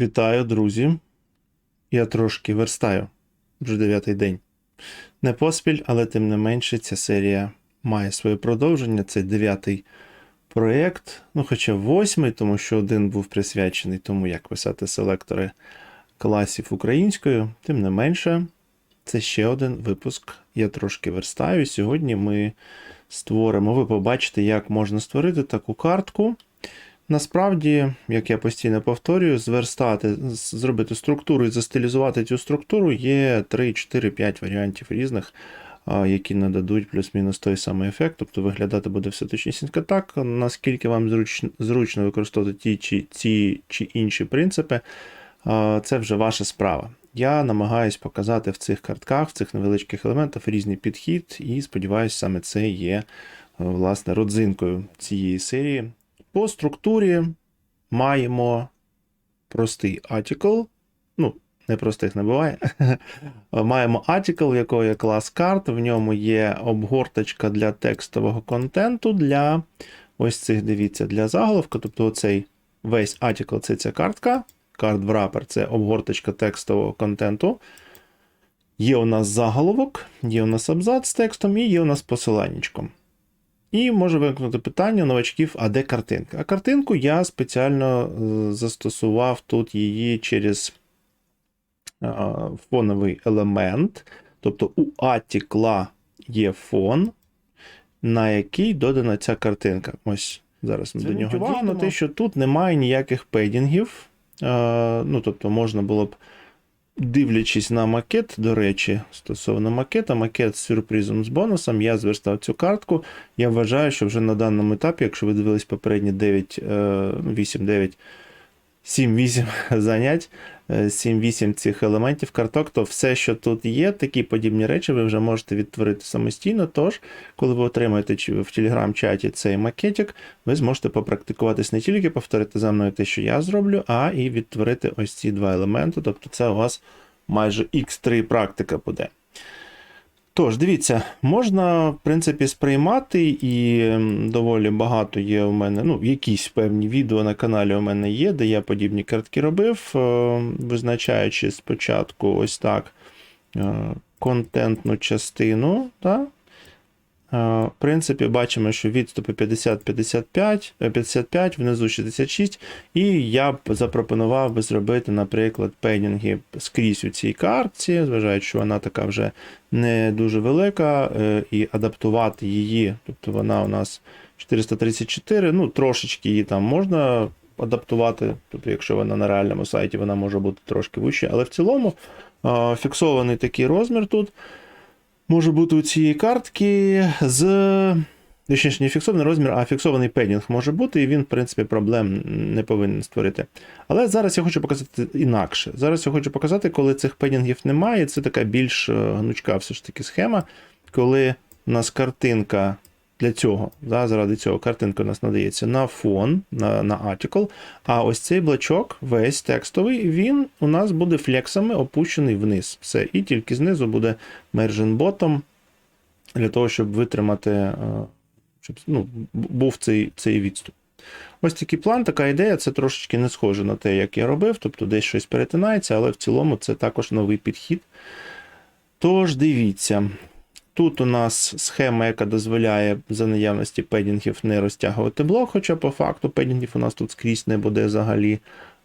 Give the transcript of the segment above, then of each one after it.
Вітаю, друзі. Я трошки верстаю вже дев'ятий день. Не поспіль, але тим не менше, ця серія має своє продовження. Це дев'ятий проєкт, ну, хоча восьмий, тому що один був присвячений тому, як писати селектори класів українською. Тим не менше, це ще один випуск. Я трошки верстаю. Сьогодні ми створимо, ви побачите, як можна створити таку картку. Насправді, як я постійно повторюю, зверстати, зробити структуру і застилізувати цю структуру є 3, 4, 5 варіантів різних, які нададуть плюс-мінус той самий ефект. Тобто виглядати буде все точнісінько так, наскільки вам зручно, зручно використовувати ті чи, ці чи інші принципи, це вже ваша справа. Я намагаюсь показати в цих картках, в цих невеличких елементах різний підхід, і сподіваюся, саме це є власне родзинкою цієї серії. По структурі маємо простий article. Ну, не простих не буває. маємо article, в якого є клас карт, в ньому є обгорточка для текстового контенту, для ось цих, дивіться, для заголовка. Тобто оцей весь article це ця картка. Card wrapper це обгорточка текстового контенту. Є у нас заголовок, є у нас абзац з текстом і є у нас посиланнячком. І може виникнути питання новачків, а де картинка? А картинку я спеціально е, застосував тут її через е, фоновий елемент. Тобто у атікла є фон, на який додана ця картинка. Ось зараз ми до нього дійдемо. на те, що тут немає ніяких педінгів. Е, Ну, тобто можна було б Дивлячись на макет, до речі, стосовно макета, макет з сюрпризом з бонусом, я зверстав цю картку. Я вважаю, що вже на даному етапі, якщо ви дивились попередні 9, 8, 9, 7, 8 занять, 7-8 цих елементів карток, то все, що тут є, такі подібні речі, ви вже можете відтворити самостійно. Тож, коли ви отримаєте в телеграм-чаті цей макетик, ви зможете попрактикуватись не тільки повторити за мною те, що я зроблю, а і відтворити ось ці два елементи. Тобто це у вас майже X3 практика буде. Тож, дивіться, можна, в принципі, сприймати, і доволі багато є у мене, ну, якісь певні відео на каналі у мене є, де я подібні картки робив, е, визначаючи спочатку ось так е, контентну частину. Так? Е, В принципі, бачимо, що відступи 50-55, е, 55, внизу 66. І я б запропонував би зробити, наприклад, пейдінги скрізь у цій картці, зважаючи, що вона така вже не дуже велика, е, і адаптувати її. Тобто вона у нас 434, ну трошечки її там можна адаптувати. Тобто, якщо вона на реальному сайті, вона може бути трошки вище, але в цілому е, фіксований такий розмір тут може бути у цієї картки з. Точніше, не фіксований розмір, а фіксований педінг може бути, і він, в принципі, проблем не повинен створити. Але зараз я хочу показати інакше. Зараз я хочу показати, коли цих педінгів немає. Це така більш е, гнучка все ж таки схема, коли у нас картинка для цього, да, заради цього картинка у нас надається на фон, на, на article, а ось цей блочок, весь текстовий, він у нас буде флексами опущений вниз. Все, і тільки знизу буде merging bottom для того, щоб витримати, е, щоб ну, був цей, цей відступ. Ось такий план, така ідея. Це трошечки не схоже на те, як я робив, тобто десь щось перетинається, але в цілому це також новий підхід. Тож дивіться. Тут у нас схема, яка дозволяє за наявності педінгів не розтягувати блок, хоча по факту педінгів у нас тут скрізь не буде взагалі.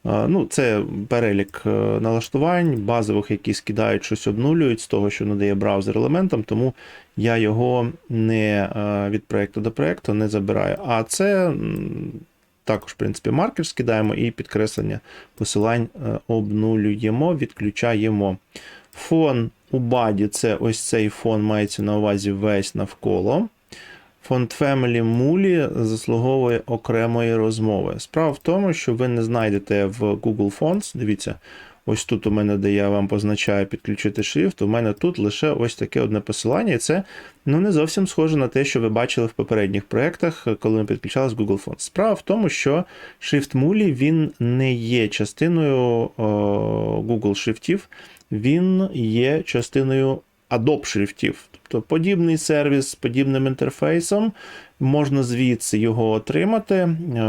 Ну, Це перелік е, налаштувань, базових, які скидають щось обнулюють з того, що надає браузер елементам, тому я його не е, від проєкту до проєкту не забираю. А це також, в принципі, маркер скидаємо і підкреслення посилань е, обнулюємо, відключаємо. Фон у баді це ось цей фон мається на увазі весь навколо. Фонд Family Muli заслуговує окремої розмови. Справа в тому, що ви не знайдете в Google Fonts. Дивіться, ось тут у мене, де я вам позначаю підключити шрифт, у мене тут лише ось таке одне посилання, і це ну, не зовсім схоже на те, що ви бачили в попередніх проєктах, коли ми підключали з Google Fonts. Справа в тому, що шрифт Muli він не є частиною о, Google шрифтів, він є частиною Adobe шрифтів. Тобто подібний сервіс з подібним інтерфейсом, можна звідси його отримати. Е,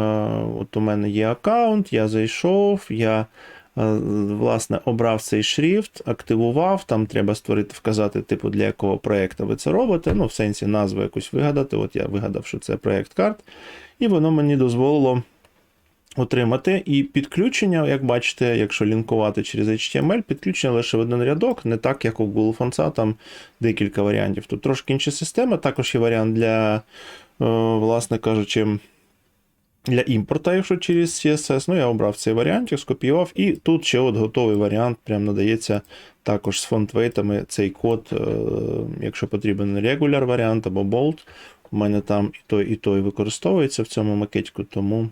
От у мене є аккаунт, я зайшов, я Власне, обрав цей шрифт, активував. Там треба створити, вказати, типу, для якого проєкту ви це робите. Ну, в сенсі назву якусь вигадати. От я вигадав, що це проєкт карт. І воно мені дозволило отримати. І підключення, як бачите, якщо лінкувати через HTML, підключення лише в один рядок, не так, як у Google Fonts, там декілька варіантів. Тут трошки інша система. Також є варіант для, е, власне кажучи, для імпорта, якщо через CSS. Ну, я обрав цей варіант, скопіював. І тут ще от готовий варіант, прям надається також з фонтвейтами цей код, е, якщо потрібен regular варіант або bold. У мене там і той, і той використовується в цьому макетику, тому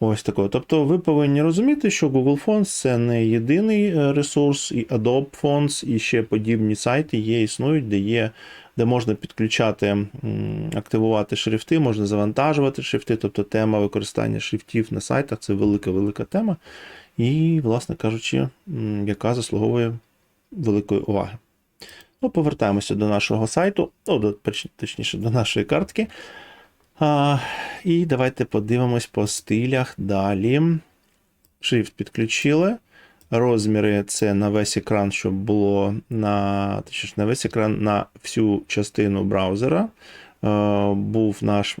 ось такого. Тобто ви повинні розуміти, що Google Fonts це не єдиний е, ресурс, і Adobe Fonts, і ще подібні сайти є, існують, де є. Де можна підключати, активувати шрифти, можна завантажувати шрифти, тобто тема використання шрифтів на сайтах це велика-велика тема, і, власне кажучи, яка заслуговує великої уваги. Ну, повертаємося до нашого сайту, ну, до, точніше, до нашої картки. А, і давайте подивимось по стилях далі. Шрифт підключили. Розміри це на весь екран, щоб було на, точніше, на весь екран на всю частину браузера. Е, був наш,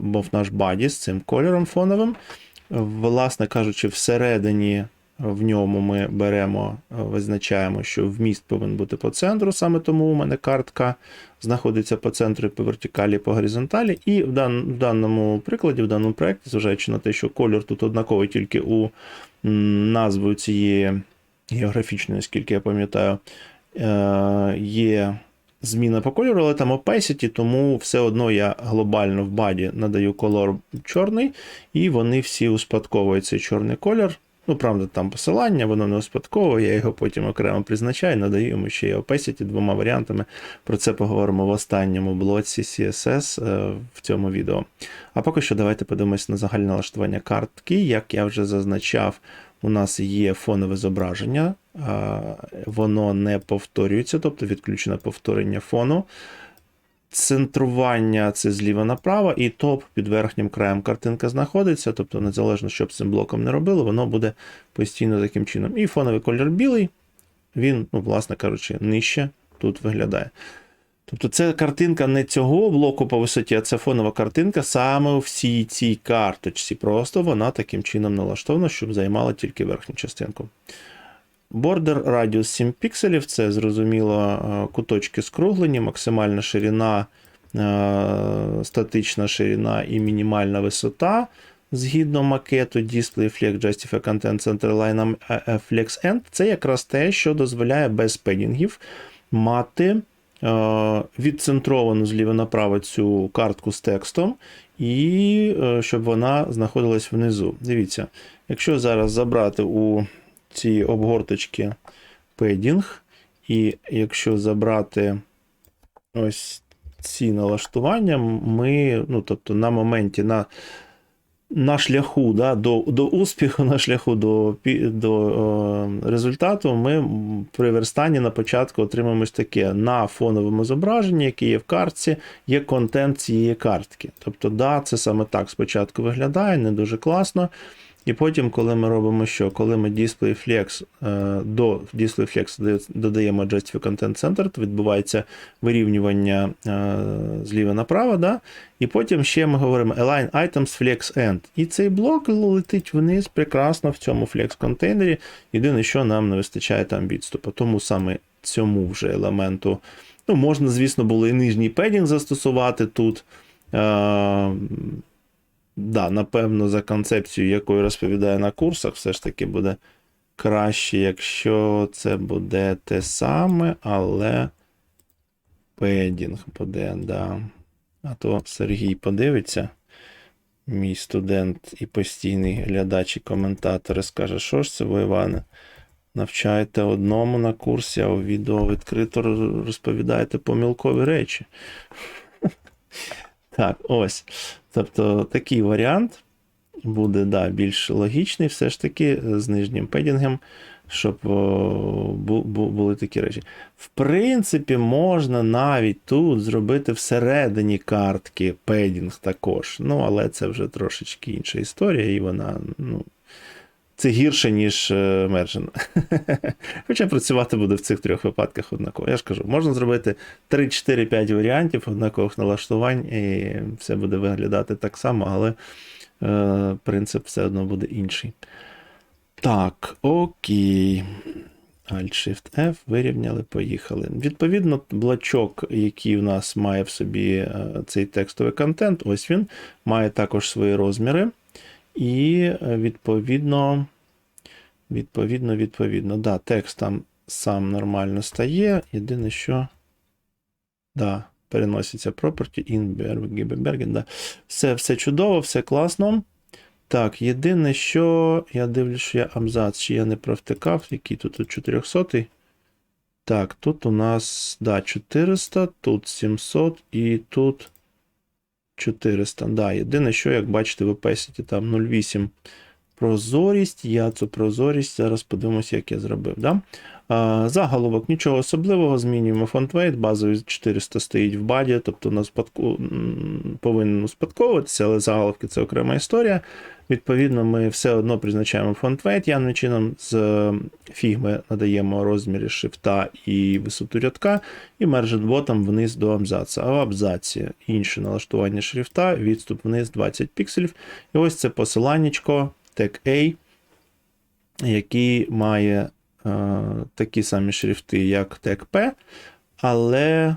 був наш баді з цим кольором фоновим. Власне кажучи, всередині в ньому ми беремо, визначаємо, що вміст повинен бути по центру, саме тому у мене картка знаходиться по центру по вертикалі, по горизонталі. І в даному прикладі, в даному проєкті, зважаючи на те, що кольор тут однаковий тільки у м, назву цієї географічної, наскільки я пам'ятаю, е, є зміна по кольору, але там opacity, тому все одно я глобально в баді надаю колор чорний, і вони всі успадковують цей чорний колір. Ну, правда, там посилання, воно не успадковує, я його потім окремо призначаю, надаю йому ще й opacity двома варіантами. Про це поговоримо в останньому блоці CSS е, в цьому відео. А поки що давайте подивимось на загальне налаштування картки. Як я вже зазначав, у нас є фонове зображення, воно не повторюється, тобто відключено повторення фону. Центрування це зліва направо, і топ під верхнім краєм картинка знаходиться, тобто незалежно, що б цим блоком не робили, воно буде постійно таким чином. І фоновий колір білий, він, ну, власне кажучи, нижче тут виглядає. Тобто це картинка не цього блоку по висоті, а це фонова картинка саме у всій цій карточці. Просто вона таким чином налаштована, щоб займала тільки верхню частинку. Бордер радіус 7 пікселів, це зрозуміло е, куточки скруглені, максимальна ширина, е, статична ширина і мінімальна висота. Згідно макету Display Flex Justify Content Centerline е, Flex End, це якраз те, що дозволяє без педінгів мати е, відцентровану зліва направо цю картку з текстом, і щоб вона знаходилась внизу. Дивіться, якщо зараз забрати у ці обгорточки педінг, і якщо забрати ось ці налаштування, ми, ну, тобто на моменті, на на шляху да, до до успіху, на шляху до до е, результату, ми при верстанні на початку отримаємо ось таке на фоновому зображенні, яке є в картці, є контент цієї картки. Тобто, да, це саме так спочатку виглядає, не дуже класно. І потім, коли ми робимо що? Коли ми Display Flex е, до Display Flex додаємо Justify Content Center, то відбувається вирівнювання е, зліва направо, да? і потім ще ми говоримо Align Items Flex End. І цей блок летить вниз прекрасно в цьому Flex контейнері. Єдине, що нам не вистачає там відступу. Тому саме цьому вже елементу. Ну, можна, звісно, було і нижній педінг застосувати тут. Да, напевно, за концепцією, якою розповідає на курсах, все ж таки буде краще, якщо це буде те саме, але педінг буде, да. А то Сергій подивиться, мій студент і постійний глядач і коментатор, і скаже, що ж це ви, Іване? Навчаєте одному на курсі, а у відео відкрито розповідаєте помилкові речі. Так, ось. Тобто такий варіант буде да, більш логічний, все ж таки, з нижнім педінгом, щоб бу, бу, були такі речі. В принципі, можна навіть тут зробити всередині картки педінг також. Ну, але це вже трошечки інша історія, і вона, ну. Це гірше, ніж е, Хоча працювати буде в цих трьох випадках однаково. Я ж кажу, можна зробити 3, 4, 5 варіантів однакових налаштувань, і все буде виглядати так само, але е, принцип все одно буде інший. Так, окей. Alt-Shift-F, вирівняли, поїхали. Відповідно, блочок, який в нас має в собі е, цей текстовий контент, ось він, має також свої розміри. І е, відповідно, відповідно, відповідно, да, текст там сам нормально стає. Єдине, що. Да, переноситься property in Bergen, да. Все, все чудово, все класно. Так, єдине, що я дивлюсь, що я абзац, чи я не провтикав, який тут, тут 400. Так, тут у нас да, 400, тут 700 і тут 400. Да, єдине, що, як бачите, в Opacity там 0,8 прозорість. Я цю прозорість зараз подивимося, як я зробив. Да? Заголовок нічого особливого. Змінюємо weight, базовий 400 стоїть в баді, тобто на спадку, повинен успадковуватися, але заголовки це окрема історія. Відповідно, ми все одно призначаємо weight явним чином. З фігми надаємо розміри шрифта і висоту рядка, і merged ботом вниз до абзаца. А в абзаці інше налаштування шрифта, відступ вниз 20 пікселів. І ось це посиланнячко, тег A, який має е, такі самі шрифти, як тег P, але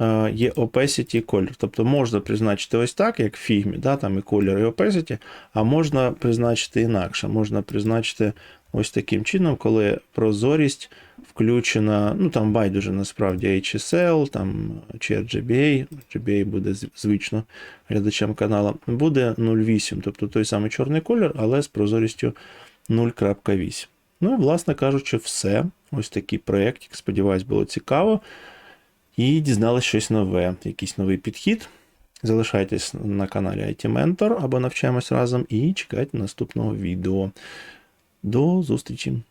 е, є opacity колір. Тобто можна призначити ось так, як в фігмі, да, там і колір, і opacity, а можна призначити інакше. Можна призначити ось таким чином, коли прозорість включена, ну там байдуже насправді HSL, там чи RGBA, RGBA буде звично глядачам каналу, буде 0,8, тобто той самий чорний колір, але з прозорістю 0.8. Ну і, власне кажучи, все. Ось такий проєктик. Сподіваюсь, було цікаво. І дізналися щось нове, якийсь новий підхід. Залишайтесь на каналі IT Mentor або навчаємось разом і чекайте наступного відео. До зустрічі!